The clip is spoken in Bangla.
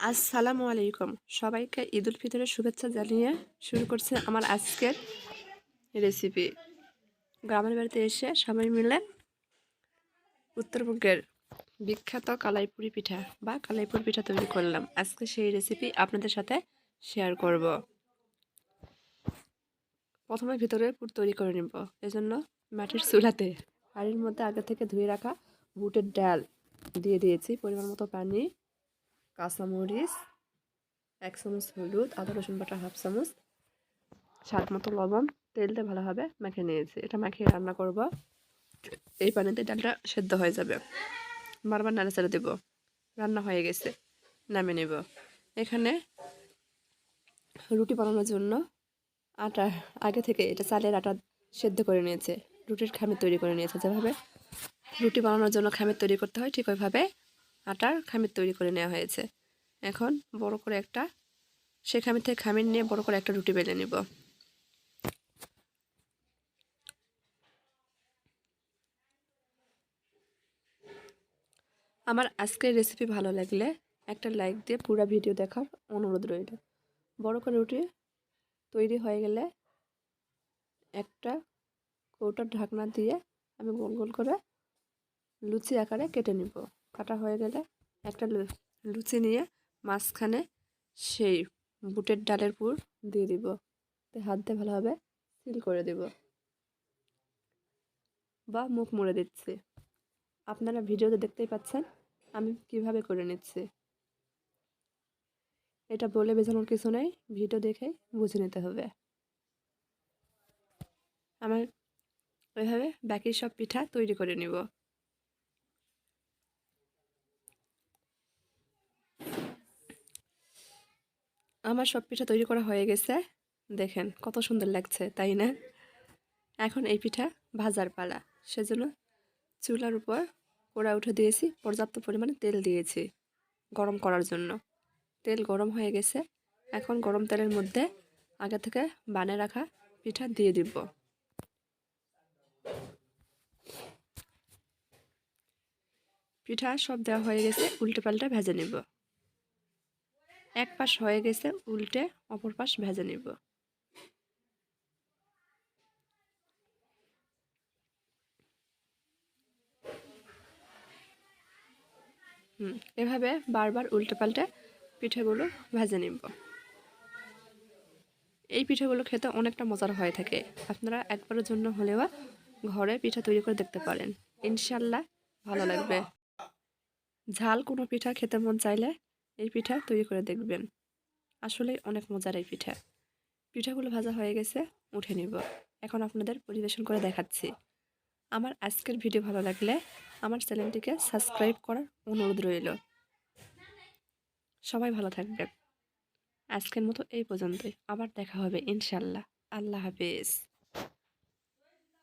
আসসালামু আলাইকুম। সবাইকে ঈদ উল ফিতরের শুভেচ্ছা জানিয়ে শুরু করছে আমার আজকের রেসিপি গ্রামের বাড়িতে এসে সবাই মিলে উত্তরবঙ্গের বিখ্যাত কালাইপুরি পিঠা বা কালাইপুর পিঠা তৈরি করলাম। আজকে সেই রেসিপি আপনাদের সাথে শেয়ার করব। প্রথমে ভিতরে পুর তৈরি করে নিব। এজন্য মাটির চুলাতে হাঁড়ির মধ্যে আগে থেকে ধুয়ে রাখা বুটের ডাল দিয়ে দিয়েছি। পরিমাণ মতো পানি কাঁচামরিচ, এক চামচ হলুদ, আদা, রসুন বাটা, হাফ চামচ, স্বাদ মতো লবণ, তেল দিয়ে ভালোভাবে মেখে নিয়েছি। এটা মাখিয়ে রান্না করব। এই পানিতে ডালটা সেদ্ধ হয়ে যাবে। বারবার নাড়া নাড়াচাড়া দেব। রান্না হয়ে গেছে। নামে নেব। এখানে রুটি বানানোর জন্য আটা, আগে থেকে এটা চালের আটা সেদ্ধ করে নিয়েছে। রুটির খামির তৈরি করে নিয়েছে। যেভাবে রুটি বানানোর জন্য খামির তৈরি করতে হয়, ঠিক ওইভাবে আটার খামির তৈরি করে নেওয়া হয়েছে। এখন বড় করে একটা, সে খামির থেকে খামির নিয়ে বড় করে একটা রুটি বেলে নিব। আমার আজকের রেসিপি ভালো লাগলে একটা লাইক দিয়ে পুরো ভিডিও দেখার অনুরোধ রইল। বড় করে রুটি তৈরি হয়ে গেলে একটা কৌটার ঢাকনা দিয়ে আমি গোল গোল করে লুচি আকারে কেটে নিব। কাটা হয়ে গেলে একটা লুচি নিয়ে মাঝখানে সেই বুটের ডালের পুর দিয়ে দিব। হাত দিয়ে ভালোভাবে সিল করে দেব। বা মুখ মুড়ে দিচ্ছি। আপনারা ভিডিওতে দেখতেই পাচ্ছেন আমি কীভাবে করে নিচ্ছি। এটা বলে বোঝানোর কিছু নেই, ভিডিও দেখে বুঝে নিতে হবে। আমার ওইভাবে বাকি সব পিঠা তৈরি করে নিব। আমার সব পিঠা তৈরি করা হয়ে গেছে। দেখেন, কত সুন্দর লাগছে, তাই না? এখন এই পিঠা ভাজার পালা। সেজন্য চুলার উপর পোড়া উঠে দিয়েছি, পর্যাপ্ত পরিমাণে তেল দিয়েছি গরম করার জন্য। তেল গরম হয়ে গেছে। এখন গরম তেলের মধ্যে আগে থেকে বানে রাখা পিঠা দিয়ে দিব। পিঠা সব দেওয়া হয়ে গেছে, উল্টে পাল্টে ভেজে নিব। এক পাশ হয়ে গেছে, উল্টে অপর পাশ ভেজে নিব। হুম, এভাবে বারবার উল্টে পাল্টে পিঠেগুলো ভেজে নিব। এই পিঠেগুলো খেতে অনেকটা মজার হয়ে থাকে। আপনারা একবারের জন্য হলেও ঘরে পিঠা তৈরি করে দেখতে পারেন। ইনশাল্লাহ ভালো লাগবে। ঝাল কোনো পিঠা খেতে মন চাইলে এই পিঠা তৈরি করে দেখবেন। আসলে অনেক মজার এই পিঠা। পিঠাগুলো ভাজা হয়ে গেছে, উঠে নিব। এখন আপনাদের পরিবেশন করে দেখাচ্ছি। আমার আজকের ভিডিও ভালো লাগলে আমার চ্যানেলটিকে সাবস্ক্রাইব করার অনুরোধ রইল। সবাই ভালো থাকবেন। আজকের মতো এই পর্যন্তই। আবার দেখা হবে ইনশাল্লাহ। আল্লাহ হাফিজ।